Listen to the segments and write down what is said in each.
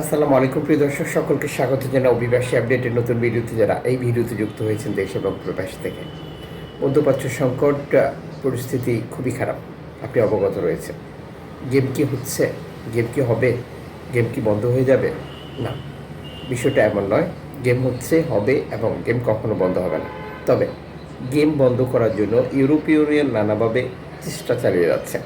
আসসালামু আলাইকুম, প্রিয় দর্শক, সকলকে স্বাগত জানা অভিবাসী আপডেটের নতুন ভিডিওতে যারা এই ভিডিওতে যুক্ত হয়েছেন দেশ এবং প্রবাস থেকে। মধ্যপ্রাচ্য সংকট পরিস্থিতি খুবই খারাপ। আপনি অবগত রয়েছেন। গেম কি হচ্ছে? গেম কি হবে? গেম কি বন্ধ হয়ে যাবে? না, বিষয়টা এমন নয়। গেম হচ্ছে, হবে এবং গেম কখনো বন্ধ হবে না। তবে গেম বন্ধ করার জন্য ইউরোপীয় ইউনিয়ন নানাভাবে চেষ্টা চালিয়ে যাচ্ছে।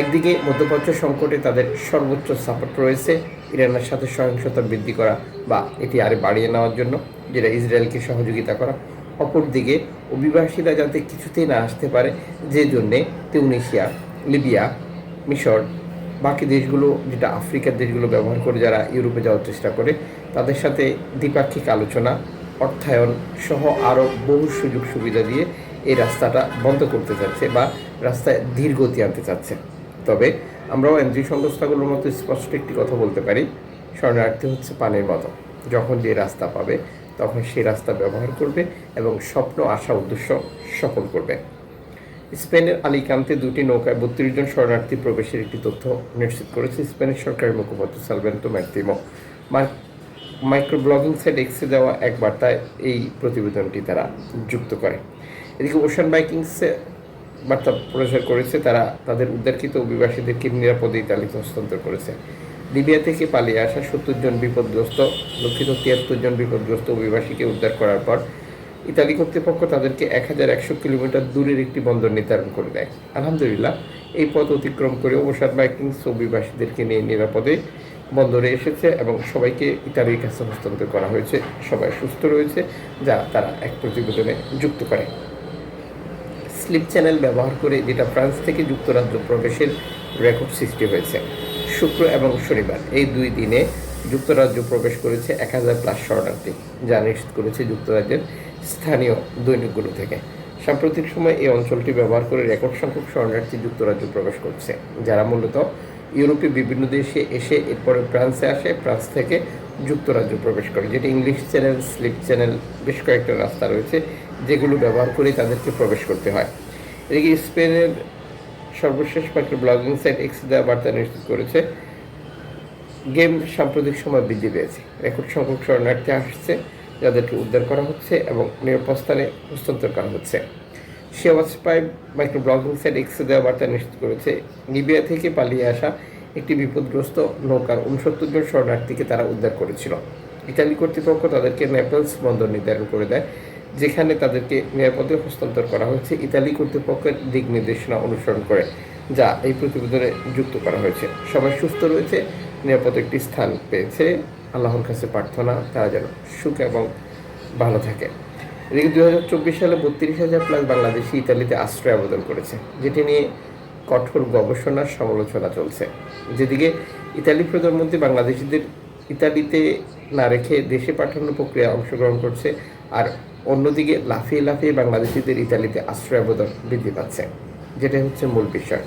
একদিকে মধ্যপ্রাচ্য সংকটে তাদের সর্বোচ্চ সাপোর্ট রয়েছে, ইরানের সাথে সহিংসতা বৃদ্ধি করা বা এটি আরে বাড়িয়ে নেওয়ার জন্য, যেটা ইসরায়েলকে সহযোগিতা করা। অপরদিকে অভিবাসীরা যাতে কিছুতেই না আসতে পারে, যে জন্যে তিউনেশিয়া লিবিয়া, মিশর, বাকি দেশগুলো, যেটা আফ্রিকার দেশগুলো ব্যবহার করে যারা ইউরোপে যাওয়ার চেষ্টা করে, তাদের সাথে দ্বিপাক্ষিক আলোচনা, অর্থায়ন সহ আরও বহু সুযোগ সুবিধা দিয়ে এই রাস্তাটা বন্ধ করতে চাচ্ছে বা রাস্তায় ধীর গতি আনতে চাচ্ছে। তবে আমরাও এনজিও সংস্থাগুলোর মতো স্পষ্ট একটি কথা বলতে পারি। শরণার্থী হচ্ছে পানির মতো যখন যে রাস্তা পাবে, তখন সেই রাস্তা ব্যবহার করবে এবং স্বপ্ন, আশা, উদ্দেশ্য সফল করবে। স্পেনের আলিকান্তে দুটি নৌকায় বত্রিশ জন শরণার্থী প্রবেশের একটি তথ্য নিশ্চিত করেছে স্পেনের সরকারের মুখপাত্র সালভেন্টো ম্যাক্সিমো মাইক্রো ব্লগিং সাইট এক্সে দেওয়া এক বার্তায় এই প্রতিবেদনটি তারা যুক্ত করে। এদিকে ওশান বাইকিংসে বার্তা প্রচার করেছে, তারা তাদের উদ্ধারকৃত অভিবাসীদেরকে নিরাপদে ইতালিতে হস্তান্তর করেছে। লিবিয়া থেকে পালিয়ে আসা সত্তর জন বিপদগ্রস্ত দুঃখিত তিয়াত্তর জন বিপদগ্রস্ত অভিবাসীকে উদ্ধার করার পর ইতালি কর্তৃপক্ষ তাদেরকে এক হাজার একশো কিলোমিটার দূরের একটি বন্দর নির্ধারণ করে দেয়। আলহামদুলিল্লাহ, এই পথ অতিক্রম করে অবসাদ বাইকিংস অভিবাসীদেরকে নিয়ে নিরাপদে বন্দরে এসেছে এবং সবাইকে ইতালির কাছে হস্তান্তর করা হয়েছে। সবাই সুস্থ রয়েছে, যা তারা এক প্রতিবেদনে যুক্ত করে। স্লিপ চ্যানেল ব্যবহার করে যেটা ফ্রান্স থেকে যুক্তরাজ্য প্রবেশের রেকর্ড সৃষ্টি হয়েছে। শুক্র এবং শনিবার এই দুই দিনে যুক্তরাজ্য প্রবেশ করেছে এক হাজার প্লাস শরণার্থী। যা নিশ্চিত করেছে যুক্তরাজ্যের স্থানীয় দৈনিকগুলো থেকে। সাম্প্রতিক সময় এই অঞ্চলটি ব্যবহার করে রেকর্ড সংখ্যক শরণার্থী যুক্তরাজ্য প্রবেশ করছে, যারা মূলত ইউরোপে বিভিন্ন দেশে এসে এরপরে ফ্রান্সে আসে, ফ্রান্স থেকে যুক্তরাজ্য প্রবেশ করে। যেটি ইংলিশ চ্যানেল, স্লিপ চ্যানেল, বেশ কয়েকটা রাস্তা রয়েছে। যেগুলো ব্যবহার করে তাদেরকে প্রবেশ করতে হয়। এদিকে স্পেনের সর্বশেষ মাত্র ব্লগিং সাইট এক্স দেওয়া বার্তা নিশ্চিত করেছে, গেম সাম্প্রতিক সময় বৃদ্ধি পেয়েছে। রেকর্ড সংখ্যক শরণার্থী আসছে, যাদেরকে উদ্ধার করা হচ্ছে এবং নিরাপদ স্থানে হস্তান্তর করা হচ্ছে। শেওয়াজ পাইপ মাইক্রো ব্লগিং সাইট এক্সে দেওয়া বার্তা নিশ্চিত করেছে, লিবিয়া থেকে পালিয়ে আসা একটি বিপদগ্রস্ত নৌকার উনসত্তর জন শরণার্থীকে তারা উদ্ধার করেছিল। ইতালি কর্তৃপক্ষ তাদেরকে নেপলস বন্দর নির্ধারণ করে দেয়। যেখানে তাদেরকে নিরাপদে হস্তান্তর করা হয়েছে। ইতালি কর্তৃপক্ষের দিক নির্দেশনা অনুসরণ করে, যা এই প্রতিবেদনে যুক্ত করা হয়েছে। সবাই সুস্থ রয়েছে, নিরাপদ একটি স্থান পেয়েছে। আল্লাহর কাছে প্রার্থনা, তারা যেন সুখ এবং ভালো থাকে। এদিকে দু হাজার চব্বিশ সালে বত্রিশ হাজার প্লাস বাংলাদেশি ইতালিতে আশ্রয় আবেদন করেছে, যেটি নিয়ে কঠোর গবেষণার সমালোচনা চলছে। যেদিকে ইতালি প্রধানমন্ত্রী বাংলাদেশিদের ইতালিতে না রেখে দেশে পাঠানোর প্রক্রিয়া অংশগ্রহণ করছে আর অন্যদিকে লাফিয়ে লাফিয়ে বাংলাদেশিদের ইতালিতে আশ্রয় আবেদন বৃদ্ধি পাচ্ছে যেটাই হচ্ছে মূল বিষয়।